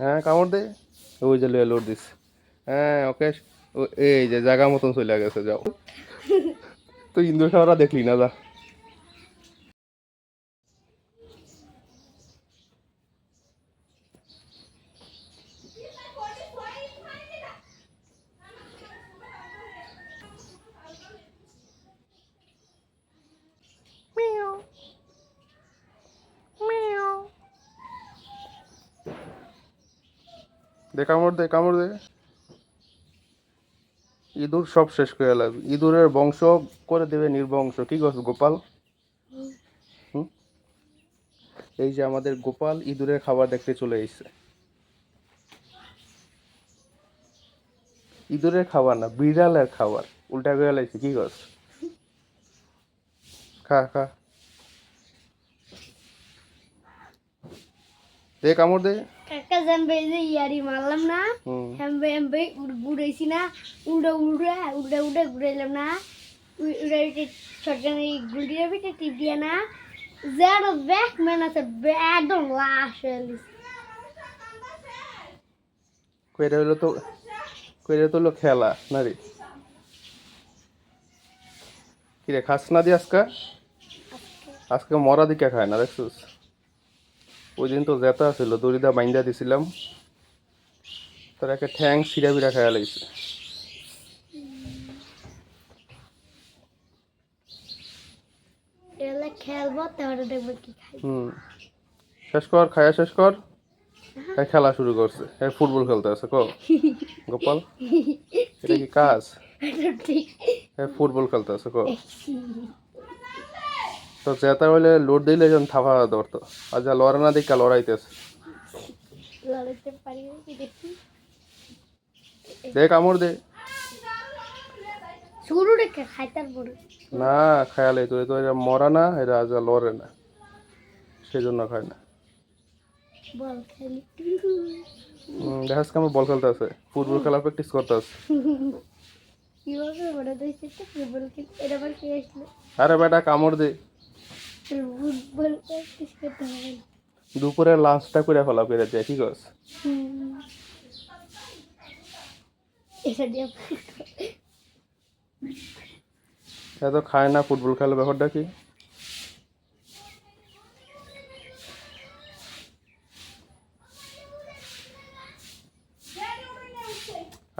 হ্যাঁ কামড় দে। ওই যে লয়ে লোড দিস হ্যাঁ ওকে ও- এই যে জায়গা মতন চলে গেছে যাও। তুই ইন্দুর সাহরা দেখলি না যা। দে, কামড় দে কামড় দে। ইঁদুর সব শেষ করে লাগবে ইঁদুরের বংশ করে দেবে নির্বংশ। কি করছ গোপাল? এই যে আমাদের গোপাল ইঁদুরের খাবার দেখতে চলে এসেছে। ইঁদুরের খাবার না, বিড়ালের খাবার। উল্টা করে কি করছ খা খা। দে কামড় দে। কাকা জানবে যে ইয়ারি মারলাম না হুম। হেমবে হেমবে ঘুরেছি না উল্টা উল্টা উল্টা উল্টা ঘুরাইলাম না। উল্টা ছটকানে গুলটির ভিতরে টিপ দিয়ে না যার ব্যাক ম্যান আছে একদম লাশ কইরা হলো তো কইরা তো হলো খেলা না রে? কিরে খাস না দি আজকে। আজকে মরা দিকে খায় না দেখছিস? ওই দিন তো জেতা ছিল দড়িদা বাইন্দা দিছিলাম। তোর একটা ঠ্যাং সিরা বিরা খায়া লাগছে। শেষ কর খায়া শেষ কর। এই খেলা শুরু করছে। এই ফুটবল খেলতে আছে কো? গোপাল এটা কি কাজ? ফুটবল খেলতে আছে কো? তো জেতা হইলে লোড দিলে যখন থাপা ধরতো। আর যা লড়া না দেখা লড়াইতেছে। দে কামড় দে। শুরু রেখে খাইতার পরে। না খায়ালে তো তো এটা মরা না এটা আজ লড়ে না। সেজন্য খায় না। বল খেলি। দেখাস কেমন বল খেলতে আছে ফুটবল খেলা প্র্যাকটিস করতে আছে কীভাবে বড় ফুটবল খেলতে এটা আবার কে আসলো? আরে বেটা কামড় দে। না দুপুরে লাঞ্চটা করে ফেলা করে দেয়, ঠিক আছে? এটা এত খায় না ফুটবল খেলার ব্যাপারটা কি?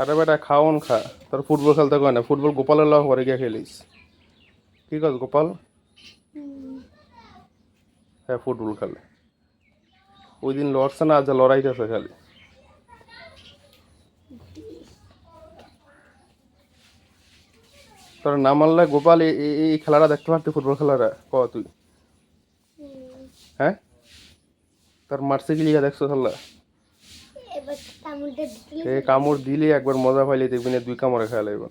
আরে বেটা খাওন খা। তোর ফুটবল খেলতে কয় না? ফুটবল গোপালের লগ ঘরে গিয়ে খেলিস। কি কস গোপাল? হ্যাঁ ফুটবল খেলে। ওই দিন লড়ছে না আজ লড়াইতেছে খালি। তোর না মানলে গোপাল এই- খেলাটা দেখতে পারতি ফুটবল খেলাটা? ক তুই? হ্যাঁ? তোর মারছে কি লিগা দেখছ খেলা? কামড় দিলে। একবার মজা পাইলে দেখবি না দুই কামড়ে খেলা লাগবে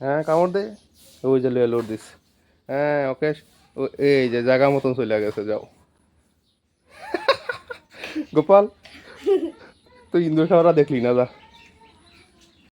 হ্যাঁ কামড় দে। ওই যে লোড দিস হ্যাঁ ওকে এই যে জায়গা মতন চলে গেছে, যাও। গোপাল, তুই ইন্দুর সাহরা দেখলি না, যা।